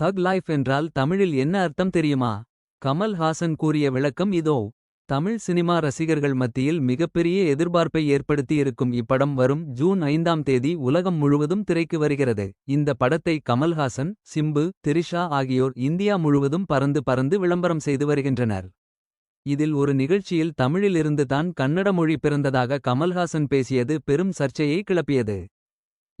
தக் லைஃப் என்றால் தமிழில் என்ன அர்த்தம் தெரியுமா? கமல் ஹாசன் கூறிய விளக்கம் இதோ. தமிழ் சினிமா ரசிகர்கள் மத்தியில் மிகப்பெரிய எதிர்பார்ப்பை ஏற்படுத்தி இருக்கும் இப்படம் வரும் ஜூன் ஐந்தாம் தேதி உலகம் முழுவதும் திரைக்கு வருகிறது. இந்த படத்தை கமல்ஹாசன் சிம்பு திரிஷா ஆகியோர் இந்தியா முழுவதும் பறந்து பறந்து விளம்பரம் செய்து வருகின்றனர். இதில் ஒரு நிகழ்ச்சியில் தமிழிலிருந்து தான் கன்னட மொழி பிறந்ததாக கமல்ஹாசன் பேசியது பெரும் சர்ச்சையை கிளப்பியது.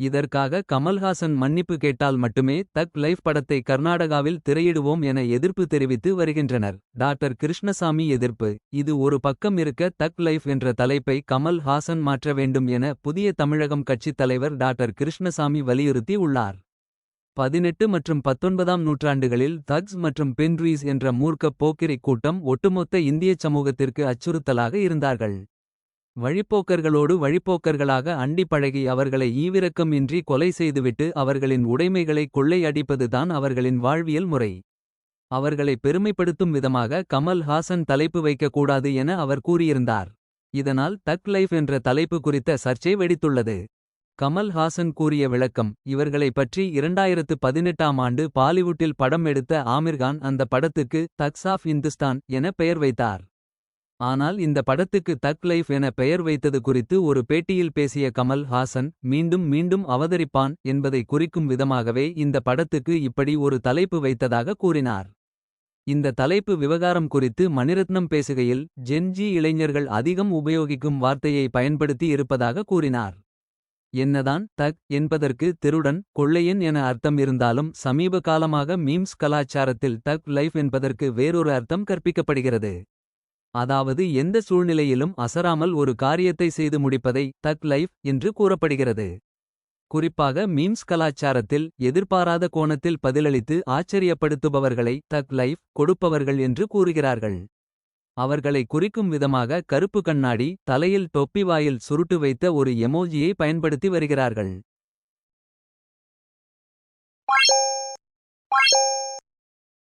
இதற்காக கமல்ஹாசன் மன்னிப்பு கேட்டால் மட்டுமே தக் லைஃப் படத்தை கர்நாடகாவில் திரையிடுவோம் என எதிர்ப்பு தெரிவித்து வருகின்றனர். டாக்டர் கிருஷ்ணசாமி எதிர்ப்பு இது ஒரு பக்கம் இருக்க தக் லைஃப் என்ற தலைப்பை கமல் ஹாசன் மாற்ற வேண்டும் என புதிய தமிழகம் கட்சித் தலைவர் டாக்டர் கிருஷ்ணசாமி வலியுறுத்தி உள்ளார். பதினெட்டு மற்றும் பத்தொன்பதாம் நூற்றாண்டுகளில் தக்ஸ் மற்றும் பென்ட்ரீஸ் என்ற மூர்க்க போக்கிரி கூட்டம் ஒட்டுமொத்த இந்திய சமூகத்திற்கு அச்சுறுத்தலாக இருந்தார்கள். வழிப்போக்கர்களோடு வழிப்போக்கர்களாக அண்டி பழகி அவர்களை ஈவிரக்கம் இன்றி கொலை செய்துவிட்டு அவர்களின் உடைமைகளை கொள்ளையடிப்பதுதான் அவர்களின் வாழ்வியல் முறை. அவர்களை பெருமைப்படுத்தும் விதமாக கமல் ஹாசன் தலைப்பு வைக்கக்கூடாது என அவர் கூறியிருந்தார். இதனால் தக் லைஃப் என்ற தலைப்பு குறித்த சர்ச்சை வெடித்துள்ளது. கமல் ஹாசன் கூறிய விளக்கம் இவர்களை பற்றி இரண்டாயிரத்து பதினெட்டாம் ஆண்டு பாலிவுட்டில் படம் எடுத்த ஆமிர்கான் அந்த படத்துக்கு தக்ஸ் ஆஃப் இந்துஸ்தான் என பெயர் வைத்தார். ஆனால் இந்த படத்துக்கு தக் லைஃப் என பெயர் வைத்தது குறித்து ஒரு பேட்டியில் பேசிய கமல் ஹாசன் மீண்டும் மீண்டும் அவதரிப்பான் என்பதை குறிக்கும் விதமாகவே இந்த படத்துக்கு இப்படி ஒரு தலைப்பு வைத்ததாக கூறினார். இந்த தலைப்பு விவகாரம் குறித்து மணிரத்னம் பேசுகையில் ஜென்ஜி இளைஞர்கள் அதிகம் உபயோகிக்கும் வார்த்தையை பயன்படுத்தி இருப்பதாக கூறினார். என்னதான் தக் என்பதற்கு திருடன் கொள்ளையன் என அர்த்தம் இருந்தாலும் சமீப காலமாக மீம்ஸ் கலாச்சாரத்தில் தக் லைஃப் என்பதற்கு வேறொரு அர்த்தம் கற்பிக்கப்படுகிறது. அதாவது எந்த சூழ்நிலையிலும் அசராமல் ஒரு காரியத்தை செய்து முடிப்பதை தக் லைஃப் என்று கூறப்படுகிறது குறிப்பாக மீம்ஸ் கலாச்சாரத்தில் எதிர்பாராத கோணத்தில் பதிலளித்து ஆச்சரியப்படுத்துபவர்களை தக் லைஃப் கொடுப்பவர்கள் என்று கூறுகிறார்கள் அவர்களை குறிக்கும் விதமாக கருப்பு கண்ணாடி தலையில் தொப்பி வாயில் சுருட்டு வைத்த ஒரு எமோஜியை பயன்படுத்தி வருகிறார்கள்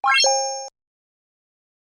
Bye.